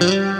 Mm-hmm.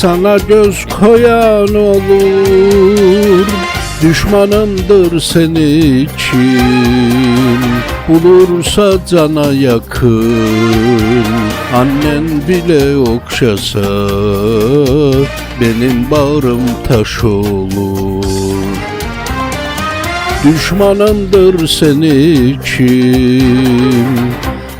sana göz koyan olur. Düşmanındır senin için. Bulursa cana yakın. Annen bile okşasa Benim bağrım taş olur. Düşmanındır senin için.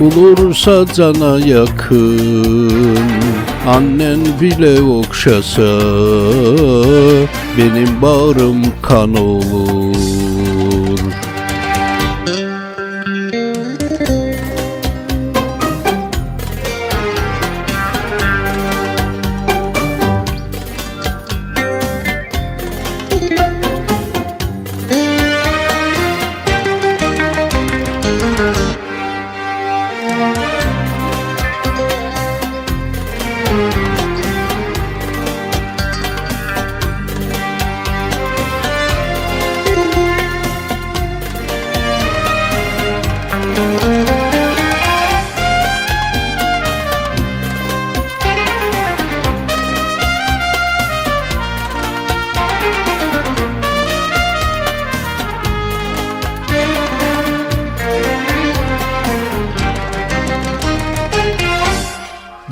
Bulursa cana yakın Annen bile okşasa Benim bağrım kan olur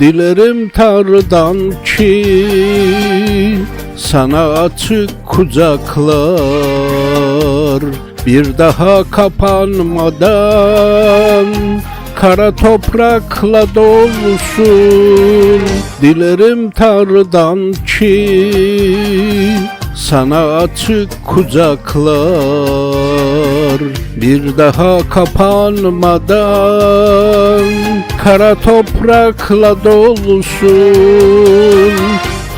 Dilerim Tanrı'dan ki sana açık kucaklar bir daha kapanmadan kara toprakla dolsun. Dilerim Tanrı'dan ki sana açık kucaklar bir daha kapanmadan kara toprakla dolsun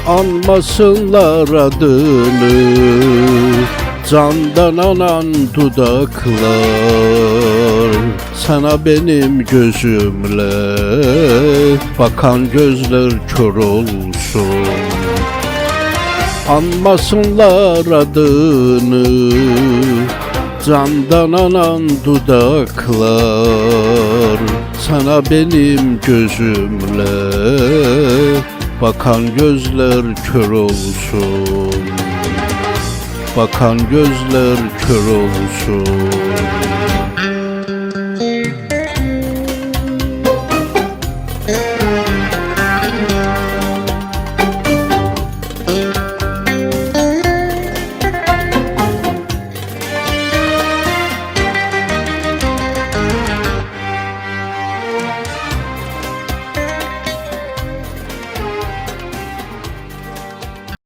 anmasınlar adını candan anan dudaklar. Sana benim gözümle bakan gözler kör olsun. Anmasınlar adını Candan anan dudaklar Sana benim gözümle Bakan gözler kör olsun. Bakan gözler kör olsun